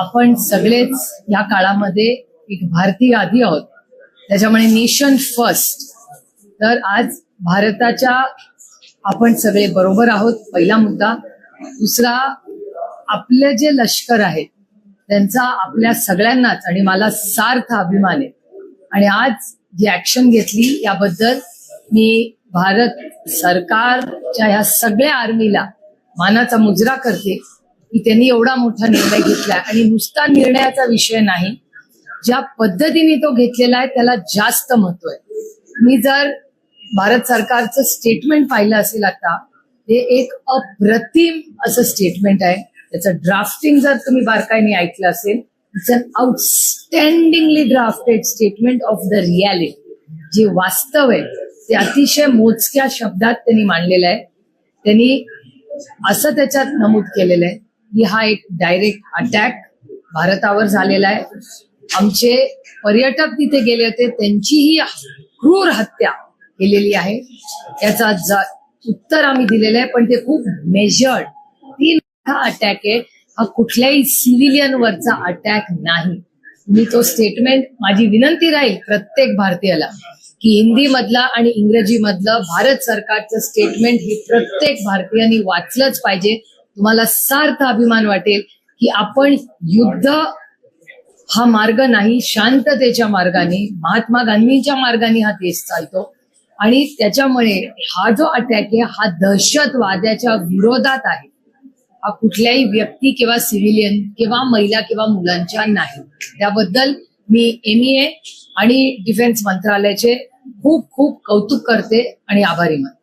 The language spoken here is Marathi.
आपण सगळेच या काळामध्ये एक भारतीय आधी आहोत. त्याच्यामुळे नेशन फर्स्ट तर आज भारताच्या आपण सगळे बरोबर आहोत. पहिला मुद्दा. दुसरा आपले जे लष्कर आहेत त्यांचा आपल्या सगळ्यांनाच आणि मला सार्थ अभिमान आहे. आणि आज जी ऍक्शन घेतली याबद्दल मी भारत सरकारच्या ह्या सगळ्या आर्मीला मानाचा मुजरा करते. की त्यांनी एवढा मोठा निर्णय घेतलाय. आणि नुसता निर्णयाचा विषय नाही ज्या पद्धतीने तो घेतलेला आहे त्याला जास्त महत्त्व आहे. मी जर भारत सरकारचं स्टेटमेंट पाहिलं असेल आता ते एक अप्रतिम असं स्टेटमेंट आहे. त्याचं ड्राफ्टिंग जर तुम्ही बारकाईने ऐकलं असेल it's an outstandingly drafted statement of the reality जे वास्तव आहे ते अतिशय मोजक्या शब्दात त्यांनी मांडलेलं आहे. त्यांनी असं त्याच्यात नमूद केलेलं आहे. की हा एक डायरेक्ट अटॅक भारतावर झालेला आहे. आमचे पर्यटक तिथे गेले होते त्यांचीही क्रूर हत्या केलेली आहे. याचा उत्तर आम्ही दिलेलं आहे पण ते खूप मेजर्ड तीन मोठा अटॅक आहे. हा कुठल्याही सिव्हिलियन वरचा अटॅक नाही. मी तो स्टेटमेंट माझी विनंती राहील प्रत्येक भारतीयाला की हिंदी मधला आणि इंग्रजी मधलं भारत सरकारचं स्टेटमेंट हे प्रत्येक भारतीयांनी वाचलंच पाहिजे. तुम्हाला सार्थ अभिमान वाटेल की आपण युद्ध हा मार्ग नाही शांततेच्या मार्गाने महात्मा गांधींच्या मार्गाने हा देश चालतो. आणि त्याच्यामुळे हा जो अटॅक आहे हा दहशतवाद्याच्या विरोधात आहे. हा कुठल्याही व्यक्ती किंवा सिव्हिलियन किंवा महिला किंवा मुलांच्या नाही. त्याबद्दल मी एम ए आणि डिफेन्स मंत्रालयाचे खूप खूप कौतुक करते आणि आभारी मानते.